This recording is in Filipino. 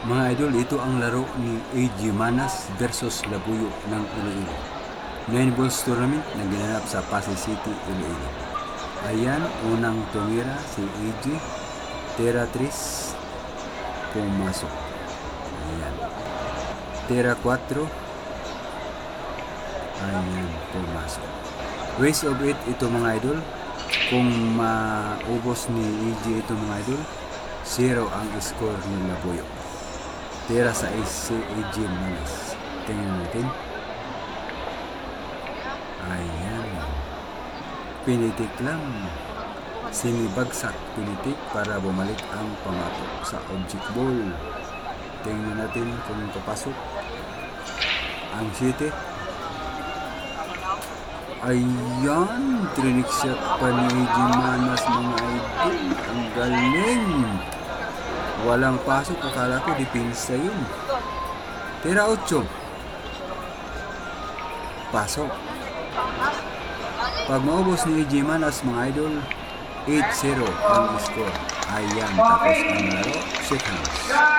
Mga idol, ito ang laro ni AG Manas versus Labuyo ng Iloilo. 9 balls tournament na ginanap sa Pasay City, Iloilo. Ayan, unang tumira si AG. Tera 3, pumasok. Ayan. Tera 4, ayan, pumasok. Waste of it ito mga idol. Kung maubos ni AG ito mga idol, zero ang score ni Labuyo. Tira sa AC AG Manas. Tingnan natin. Ayan. Pinitik lang. Sinibagsak pinitik para bumalik ang pamatok sa object ball. Tingnan natin kung papasok. Ang city. Ayan, trinik shot pa ni Manas mga idol. Ang galing. Walang pasok, akala ko dipinsa yun. Tira 8. Pasok. Pag maubos ni AG Manas mga idol, 8-0 ang score. Ayan, tapos ang laro, shake hands.